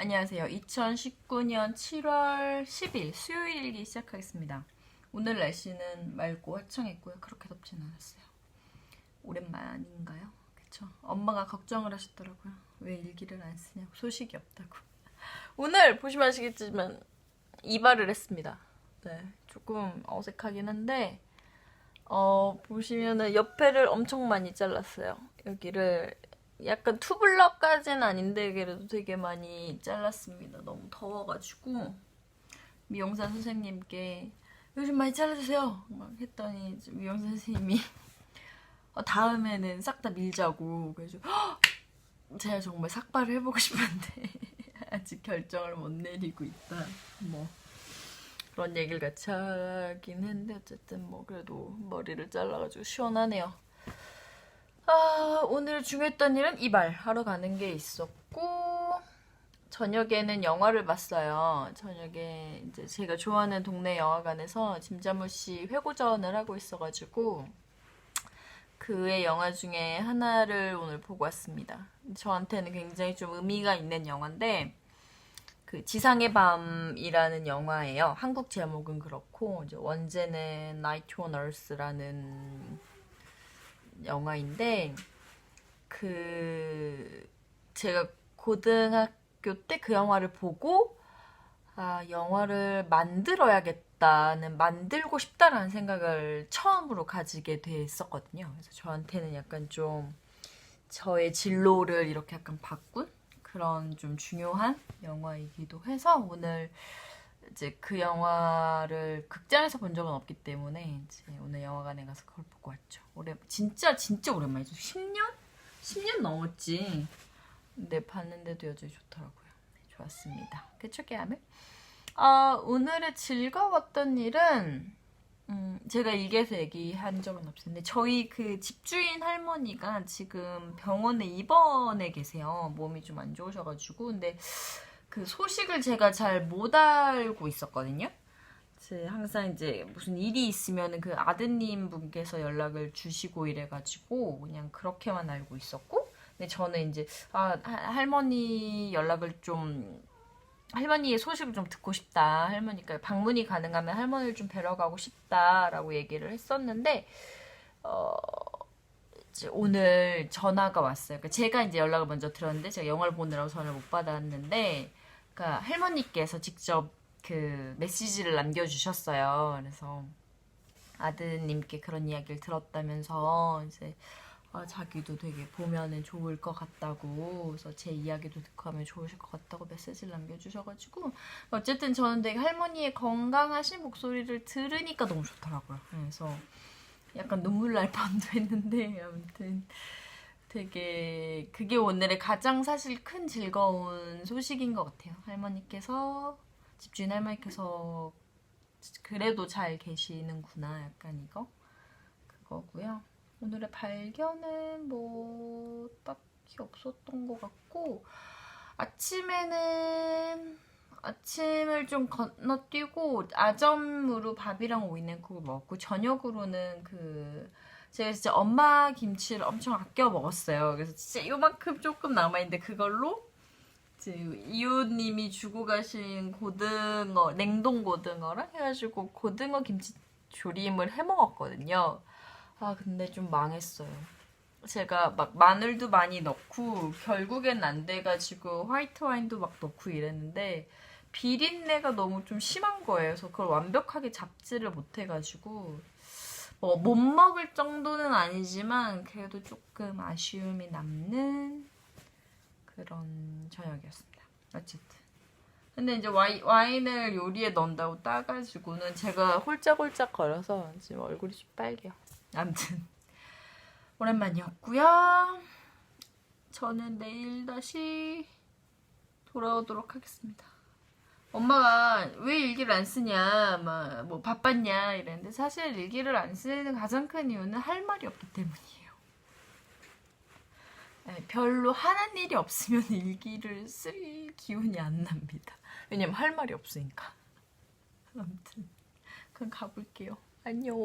안녕하세요. 2019년 7월 10일 수요일 일기 시작하겠습니다. 오늘 날씨는 맑고 화창했고요. 그렇게 덥진 않았어요. 오랜만인가요? 그쵸? 엄마가 걱정을 하셨더라고요. 왜 일기를 안 쓰냐고 소식이 없다고. 오늘 보시면 아시겠지만 이발을 했습니다. 네, 조금 어색하긴 한데 어 보시면은 옆에를 엄청 많이 잘랐어요. 여기를 약간 투블럭까지는 아닌데 그래도 되게 많이 잘랐습니다. 너무 더워가지고 미용사 선생님께 요즘 많이 잘라주세요. 막 했더니 미용사 선생님이 어, 다음에는 싹 다 밀자고 그래서 헉! 제가 정말 삭발을 해보고 싶은데 아직 결정을 못 내리고 있다. 뭐 그런 얘기를 같이 하긴 했는데 어쨌든 뭐 그래도 머리를 잘라가지고 시원하네요. 아, 오늘 중요했던 일은 이발 하러 가는 게 있었고 저녁에는 영화를 봤어요. 저녁에 이제 제가 좋아하는 동네 영화관에서 짐자무 씨 회고전을 하고 있어가지고 그의 영화 중에 하나를 오늘 보고 왔습니다. 저한테는 굉장히 좀 의미가 있는 영화인데 그 지상의 밤이라는 영화예요. 한국 제목은 그렇고 이제 원제는 Night on Earth라는 영화인데 그 제가 고등학교 때 그 영화를 보고 아 영화를 만들어야겠다는 만들고 싶다라는 생각을 처음으로 가지게 됐었거든요. 그래서 저한테는 약간 좀 저의 진로를 이렇게 약간 바꾼 그런 좀 중요한 영화이기도 해서 오늘 이제 그 영화를 극장에서 본 적은 없기 때문에 이제 오늘 영화관에 가서 그걸 보고 왔죠. 오래 진짜 진짜 오랜만이죠. 10년? 10년 넘었지. 근데 봤는데도 여전히 좋더라고요. 네, 좋았습니다. 그쵸 게임을? 아 오늘의 즐거웠던 일은 음, 제가 일기에서 얘기한 적은 없었는데 저희 그 집주인 할머니가 지금 병원에 입원해 계세요. 몸이 좀 안 좋으셔가지고 근데 그 소식을 제가 잘 못 알고 있었거든요. 제 항상 이제 무슨 일이 있으면 그 아드님 분께서 연락을 주시고 이래가지고 그냥 그렇게만 알고 있었고, 근데 저는 이제 아 하- 할머니 연락을 좀 할머니의 소식을 좀 듣고 싶다. 할머니가 방문이 가능하면 할머니를 좀 뵈러 가고 싶다라고 얘기를 했었는데 어 오늘 전화가 왔어요. 그러니까 제가 이제 연락을 먼저 들었는데 제가 영화를 보느라고 전화를 못 받았는데 그러니까 할머니께서 직접 그 메시지를 남겨주셨어요. 그래서 아드님께 그런 이야기를 들었다면서 이제 아, 자기도 되게 보면은 좋을 것 같다고 그래서 제 이야기도 듣고 하면 좋으실 것 같다고 메시지를 남겨주셔가지고 어쨌든 저는 되게 할머니의 건강하신 목소리를 들으니까 너무 좋더라고요. 그래서 약간 눈물 날 뻔도 했는데 아무튼 되게 그게 오늘의 가장 사실 큰 즐거운 소식인 것 같아요. 할머니께서 집주인 할머니께서 그래도 잘 계시는구나 약간 이거 그거고요. 오늘의 발견은 뭐 딱히 없었던 것 같고 아침에는 아침을 좀 건너뛰고 아점으로 밥이랑 오이냉국을 먹고 저녁으로는 그 제가 진짜 엄마 김치를 엄청 아껴 먹었어요. 그래서 진짜 요만큼 조금 남아있는데 그걸로 이웃님이 주고 가신 고등어 냉동 고등어랑 해가지고 고등어 김치 조림을 해 먹었거든요. 아 근데 좀 망했어요. 제가 막 마늘도 많이 넣고 결국엔 안 돼가지고 화이트 와인도 막 넣고 이랬는데 비린내가 너무 좀 심한 거예요. 그래서 그걸 완벽하게 잡지를 못해가지고 뭐 못 먹을 정도는 아니지만 그래도 조금 아쉬움이 남는 그런 저녁이었습니다. 어쨌든. 근데 이제 와이, 와인을 요리에 넣는다고 따가지고는 제가 홀짝홀짝 걸어서 지금 얼굴이 좀 빨개요. 아무튼 오랜만이었고요. 저는 내일 다시 돌아오도록 하겠습니다. 엄마가 왜 일기를 안 쓰냐, 막 뭐 바빴냐 이랬는데 사실 일기를 안 쓰는 가장 큰 이유는 할 말이 없기 때문이에요. 네, 별로 하는 일이 없으면 일기를 쓸 기운이 안 납니다. 왜냐면 할 말이 없으니까. 아무튼 그럼 가볼게요. 안녕.